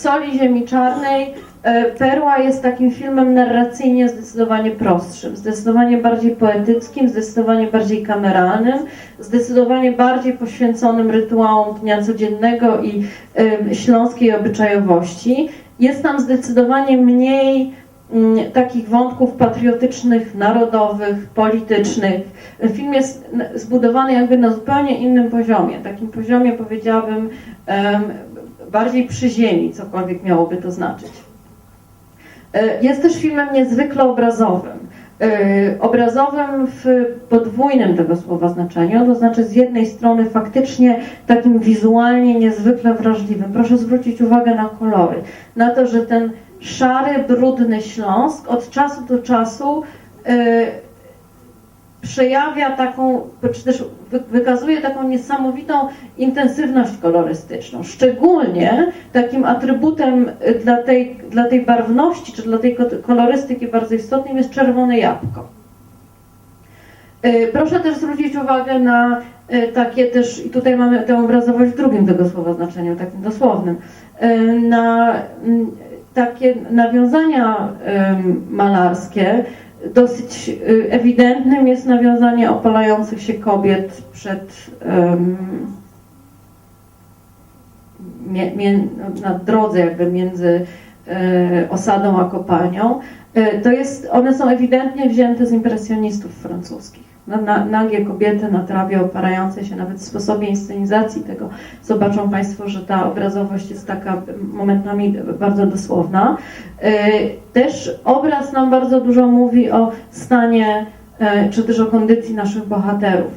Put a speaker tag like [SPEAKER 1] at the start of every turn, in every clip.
[SPEAKER 1] Soli Ziemi Czarnej, e, Perła jest takim filmem narracyjnie zdecydowanie prostszym, zdecydowanie bardziej poetyckim, zdecydowanie bardziej kameralnym, zdecydowanie bardziej poświęconym rytuałom dnia codziennego i śląskiej obyczajowości. Jest tam zdecydowanie mniej mm, takich wątków patriotycznych, narodowych, politycznych. Film jest zbudowany jakby na zupełnie innym poziomie, takim poziomie powiedziałabym bardziej przy ziemi, cokolwiek miałoby to znaczyć. E, Jest też filmem niezwykle obrazowym. E, Obrazowym w podwójnym tego słowa znaczeniu, to znaczy z jednej strony faktycznie takim wizualnie niezwykle wrażliwym. Proszę zwrócić uwagę na kolory, na to, że ten szary, brudny Śląsk od czasu do czasu e, przejawia taką, czy też wy- wykazuje taką niesamowitą intensywność kolorystyczną. Szczególnie takim atrybutem y, dla tej, dla tej barwności, czy dla tej ko- kolorystyki bardzo istotnym jest czerwone jabłko. Y, Proszę też zwrócić uwagę na y, takie też, i tutaj mamy tę obrazowość w drugim tego słowa znaczeniu, takim dosłownym, na mm, takie nawiązania malarskie. Dosyć y, ewidentnym jest nawiązanie opalających się kobiet przed mie, na drodze jakby między e, osadą a kopalnią, e, to jest, one są ewidentnie wzięte z impresjonistów francuskich. Na, na, nagie kobiety na trawie oparające się, nawet w sposobie inscenizacji tego zobaczą Państwo, że ta obrazowość jest taka momentami bardzo dosłowna. E, Też obraz nam bardzo dużo mówi o stanie, e, czy też o kondycji naszych bohaterów.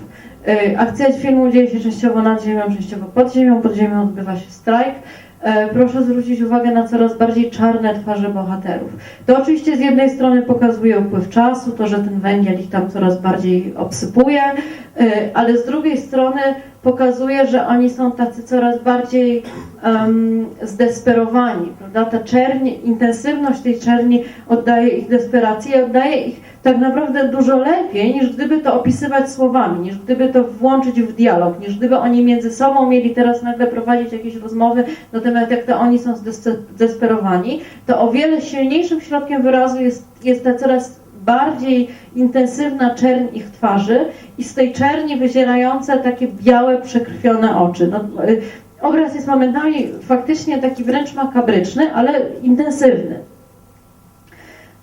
[SPEAKER 1] E, Akcja filmu dzieje się częściowo nad ziemią, częściowo pod ziemią. Pod ziemią odbywa się strajk. E, Proszę zwrócić uwagę na coraz bardziej czarne twarze bohaterów. To oczywiście z jednej strony pokazuje upływ czasu, to, że ten węgiel ich tam coraz bardziej obsypuje, e, ale z drugiej strony pokazuje, że oni są tacy coraz bardziej em, zdesperowani, prawda? Ta czerń, intensywność tej czerni oddaje ich desperację i oddaje ich tak naprawdę dużo lepiej, niż gdyby to opisywać słowami, niż gdyby to włączyć w dialog, niż gdyby oni między sobą mieli teraz nagle prowadzić jakieś rozmowy na temat, jak to oni są zdes- zdesperowani, to o wiele silniejszym środkiem wyrazu jest, jest ta coraz bardziej intensywna czerń ich twarzy i z tej czerni wyzierające takie białe, przekrwione oczy. No, y, obraz jest momentami faktycznie taki wręcz makabryczny, ale intensywny.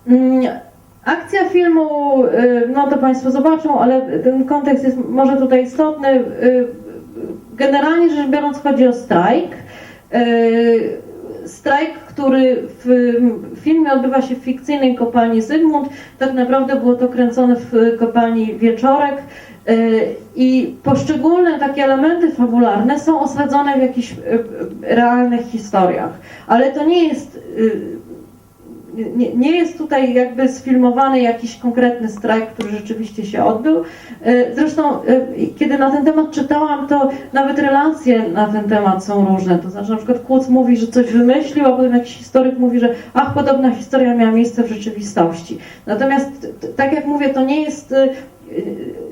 [SPEAKER 1] Mm, Akcja filmu, y, no to Państwo zobaczą, ale ten kontekst jest może tutaj istotny. Y, Generalnie rzecz biorąc chodzi o strajk. Y, Strajk, który w filmie odbywa się w fikcyjnej kopalni Zygmunt. Tak naprawdę było to kręcone w kopalni Wieczorek. I poszczególne takie elementy fabularne są osadzone w jakichś realnych historiach. Ale to nie jest nie, nie jest tutaj jakby sfilmowany jakiś konkretny strajk, który rzeczywiście się odbył. E, Zresztą, e, kiedy na ten temat czytałam, to nawet relacje na ten temat są różne. To znaczy, na przykład Kłuc mówi, że coś wymyślił, a potem jakiś historyk mówi, że ach, podobna historia miała miejsce w rzeczywistości. Natomiast, tak jak mówię, to nie jest e,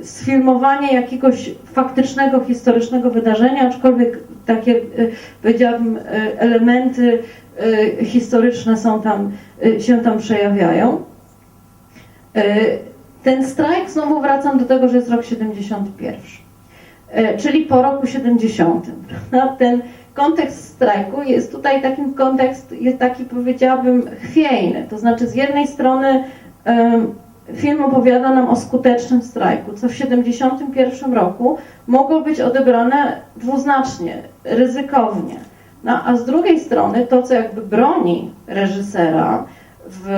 [SPEAKER 1] sfilmowanie jakiegoś faktycznego, historycznego wydarzenia, aczkolwiek takie, powiedziałabym, elementy historyczne są tam, e, się tam przejawiają. E, Ten strajk, znowu wracam do tego, że jest rok 71, e, czyli po roku 70. prawda? Ten kontekst strajku jest tutaj takim kontekst, jest taki powiedziałabym chwiejny, to znaczy z jednej strony film opowiada nam o skutecznym strajku, co w 71 roku mogło być odebrane dwuznacznie, ryzykownie. No, a z drugiej strony to, co jakby broni reżysera w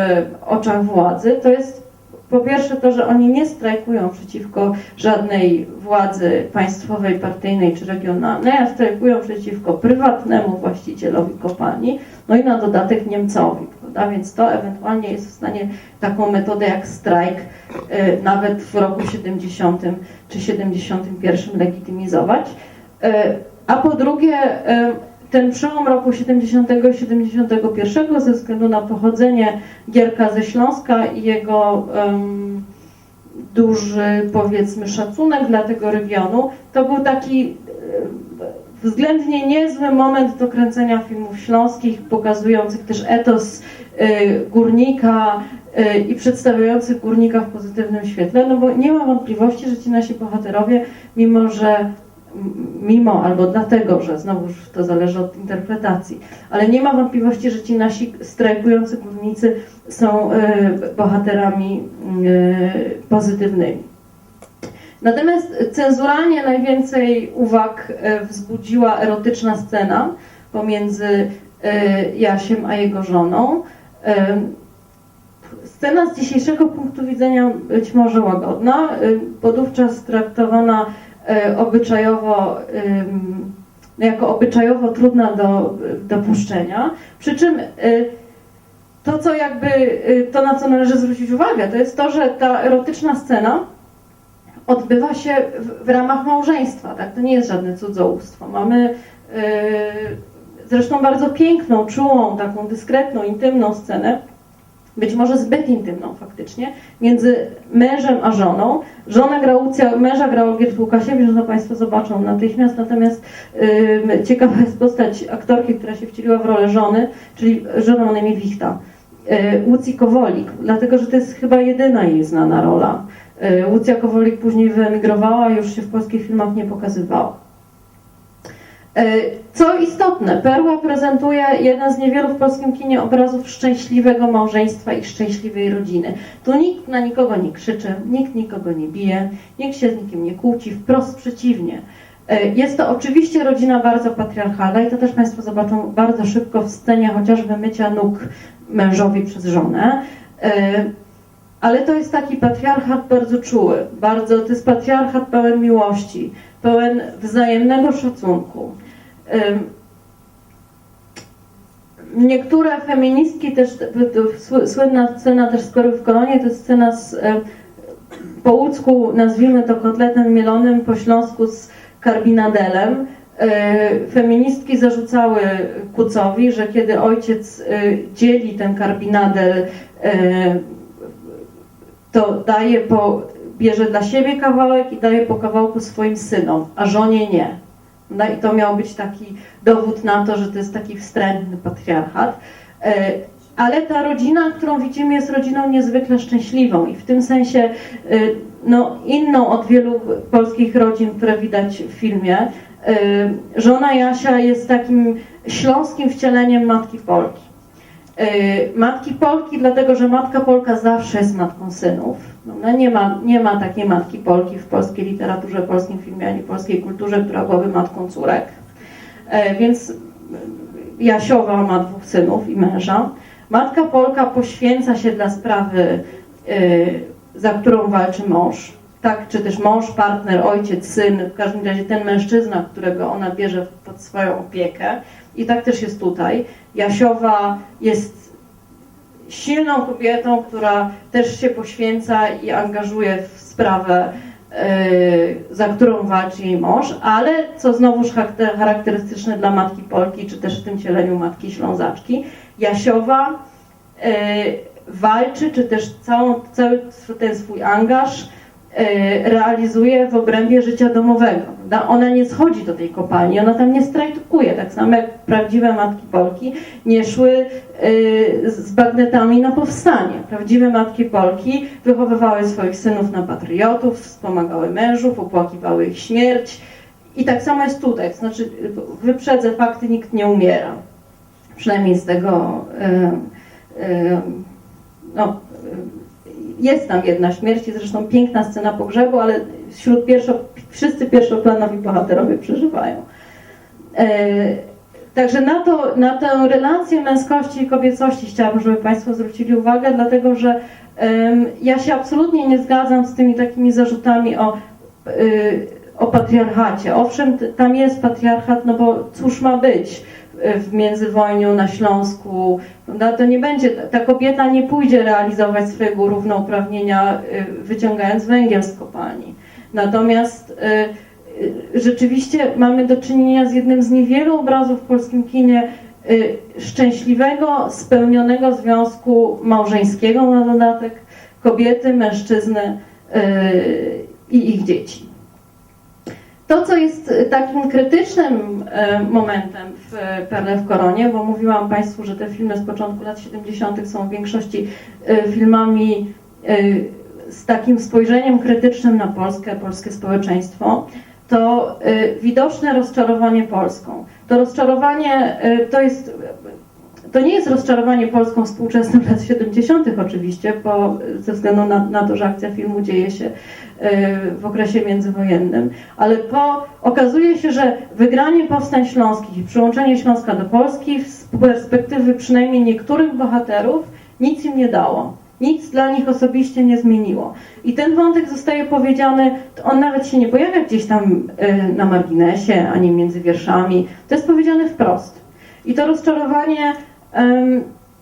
[SPEAKER 1] oczach władzy, to jest po pierwsze to, że oni nie strajkują przeciwko żadnej władzy państwowej, partyjnej czy regionalnej, a strajkują przeciwko prywatnemu właścicielowi kopalni, no i na dodatek Niemcowi, prawda? Więc to ewentualnie jest w stanie taką metodę jak strajk y, nawet w roku 70 czy 71 legitymizować. Y, a po drugie, y, ten przełom roku 70-71 ze względu na pochodzenie Gierka ze Śląska i jego em, duży, powiedzmy, szacunek dla tego regionu, to był taki względnie niezły moment do kręcenia filmów śląskich, pokazujących też etos y, górnika y, i przedstawiających górnika w pozytywnym świetle, no bo nie ma wątpliwości, że ci nasi bohaterowie, mimo że mimo albo dlatego, że znowuż to zależy od interpretacji, ale nie ma wątpliwości, że ci nasi strajkujący górnicy są y, bohaterami y, pozytywnymi. Natomiast cenzuralnie najwięcej uwag e, wzbudziła erotyczna scena pomiędzy e, Jasiem a jego żoną. E, Scena z dzisiejszego punktu widzenia być może łagodna, e, podówczas traktowana e, obyczajowo, em, jako obyczajowo trudna do dopuszczenia. Przy czym e, to, co jakby, e, to na co należy zwrócić uwagę, to jest to, że ta erotyczna scena odbywa się w, w ramach małżeństwa, tak? To nie jest żadne cudzołóstwo. Mamy zresztą bardzo piękną, czułą, taką dyskretną, intymną scenę, być może zbyt intymną faktycznie, między mężem a żoną. Żona gra Łucja, męża gra Olgierd Łukasiewicz, to Państwo zobaczą natychmiast, natomiast yy, ciekawa jest postać aktorki, która się wcieliła w rolę żony, czyli żoną imię Wichta. Yy, Łucji Kowolik, dlatego, że to jest chyba jedyna jej znana rola. Y, Łucja Kowolik później wyemigrowała, już się w polskich filmach nie pokazywała. Y, Co istotne, Perła prezentuje jeden z niewielu w polskim kinie obrazów szczęśliwego małżeństwa i szczęśliwej rodziny. Tu nikt na nikogo nie krzyczy, nikt nikogo nie bije, nikt się z nikim nie kłóci, wprost przeciwnie. Y, Jest to oczywiście rodzina bardzo patriarchalna i to też Państwo zobaczą bardzo szybko w scenie chociażby mycia nóg mężowi przez żonę. Y, ale to jest taki patriarchat bardzo czuły, bardzo, to jest patriarchat pełen miłości, pełen wzajemnego szacunku. Niektóre feministki też, słynna scena też z Kory w kolonie, to jest scena z, e, po łódzku, nazwijmy to kotletem mielonym, po śląsku z karbinadelem. E, Feministki zarzucały Kucowi, że kiedy ojciec e, dzieli ten karbinadel to daje po, bierze dla siebie kawałek i daje po kawałku swoim synom, a żonie nie. No i to miał być taki dowód na to, że to jest taki wstrętny patriarchat. E, Ale ta rodzina, którą widzimy, jest rodziną niezwykle szczęśliwą i w tym sensie e, no, inną od wielu polskich rodzin, które widać w filmie. E, Żona Jasia jest takim śląskim wcieleniem matki Polki. Matki Polki, dlatego że matka Polka zawsze jest matką synów. No, nie, ma, nie ma takiej matki Polki w polskiej literaturze, polskim filmie ani polskiej kulturze, która byłaby matką córek. E, Więc Jasiowa ma dwóch synów i męża. Matka Polka poświęca się dla sprawy, y, za którą walczy mąż. Tak, czy też mąż, partner, ojciec, syn, w każdym razie ten mężczyzna, którego ona bierze pod swoją opiekę. I tak też jest tutaj. Jasiowa jest silną kobietą, która też się poświęca i angażuje w sprawę, yy, za którą walczy jej mąż, ale co znowuż charakter- charakterystyczne dla matki Polki, czy też w tym cieleniu matki Ślązaczki, Jasiowa yy, walczy, czy też cały ten swój angaż realizuje w obrębie życia domowego. Ona nie schodzi do tej kopalni, ona tam nie strajkuje, tak samo jak prawdziwe matki Polki nie szły yy, z bagnetami na powstanie. Prawdziwe matki Polki wychowywały swoich synów na patriotów, wspomagały mężów, opłakiwały ich śmierć. I tak samo jest tutaj, znaczy wyprzedzę fakty, nikt nie umiera. Przynajmniej z tego yy, no, jest tam jedna śmierć, i zresztą piękna scena pogrzebu, ale wśród pierwszo, wszyscy pierwszoplanowi bohaterowie przeżywają. E, Także na, to, na tę relację męskości i kobiecości chciałabym, żeby Państwo zwrócili uwagę, dlatego że ja się absolutnie nie zgadzam z tymi takimi zarzutami o, y, o patriarchacie. Owszem, tam jest patriarchat, no bo cóż ma być w międzywojniu na Śląsku, prawda? to nie będzie, ta kobieta nie pójdzie realizować swojego równouprawnienia y, wyciągając węgiel z kopalni. Natomiast y, y, rzeczywiście mamy do czynienia z jednym z niewielu obrazów w polskim kinie szczęśliwego, spełnionego związku małżeńskiego na dodatek kobiety, mężczyzny i ich dzieci. To, co jest e, takim krytycznym e, momentem w e, Perle w Koronie, bo mówiłam Państwu, że te filmy z początku lat 70. są w większości filmami z takim spojrzeniem krytycznym na Polskę, polskie społeczeństwo, to widoczne rozczarowanie Polską. To rozczarowanie to jest to nie jest rozczarowanie Polską współczesną lat 70. oczywiście, bo ze względu na, na to, że akcja filmu dzieje się e, w okresie międzywojennym, ale po, okazuje się, że wygranie powstań śląskich i przyłączenie Śląska do Polski z perspektywy przynajmniej niektórych bohaterów nic im nie dało. Nic dla nich osobiście nie zmieniło. I ten wątek zostaje powiedziany, on nawet się nie pojawia gdzieś tam e, na marginesie, ani między wierszami. To jest powiedziane wprost. I to rozczarowanie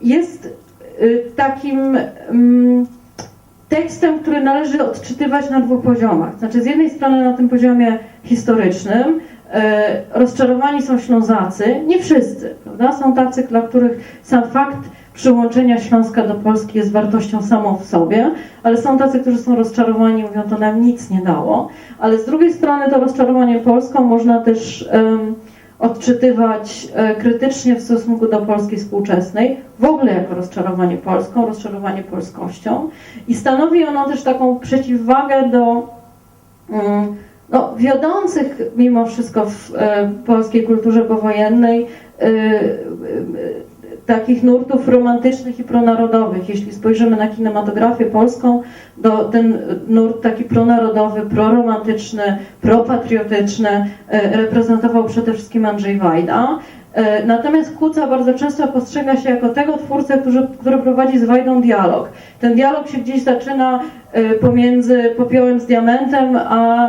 [SPEAKER 1] jest y, takim em, tekstem, który należy odczytywać na dwóch poziomach. Znaczy, z jednej strony na tym poziomie historycznym e, rozczarowani są Ślązacy, nie wszyscy, prawda? Są tacy, dla których sam fakt przyłączenia Śląska do Polski jest wartością samą w sobie, ale są tacy, którzy są rozczarowani, mówią, to nam nic nie dało. Ale z drugiej strony to rozczarowanie Polską można też em, odczytywać e, krytycznie w stosunku do Polski współczesnej, w ogóle jako rozczarowanie Polską, rozczarowanie polskością. I stanowi ono też taką przeciwwagę do mm, no, wiodących mimo wszystko w e, polskiej kulturze powojennej e, takich nurtów romantycznych i pronarodowych. Jeśli spojrzymy na kinematografię polską, to ten nurt taki pronarodowy, proromantyczny, propatriotyczny e, reprezentował przede wszystkim Andrzej Wajda. E, Natomiast Kuca bardzo często postrzega się jako tego twórcę, który, który prowadzi z Wajdą dialog. Ten dialog się gdzieś zaczyna e, pomiędzy popiołem z diamentem, a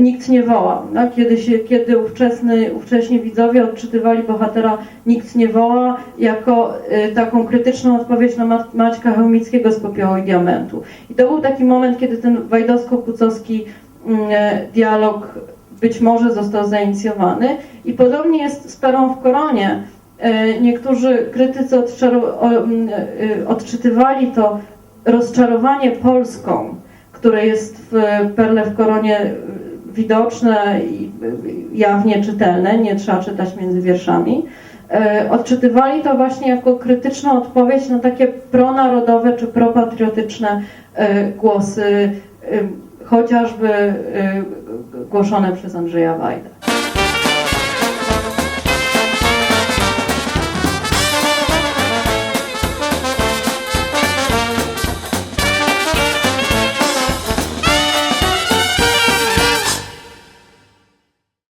[SPEAKER 1] nikt nie woła. No, kiedy, się, kiedy ówczesny, ówcześni widzowie odczytywali bohatera Nikt nie woła jako e, taką krytyczną odpowiedź na Ma- Maćka Chełmickiego z popiołu i diamentu. I to był taki moment, kiedy ten wajdowsko-kucowski mm, e, dialog być może został zainicjowany. I podobnie jest z Perą w Koronie. E, Niektórzy krytycy odczaro- o- m, e, odczytywali to rozczarowanie Polską, które jest w Perle w Koronie e, widoczne i e, jawnie czytelne, nie trzeba czytać między wierszami. E, Odczytywali to właśnie jako krytyczną odpowiedź na takie pronarodowe czy propatriotyczne głosy, chociażby głoszone przez Andrzeja Wajdę.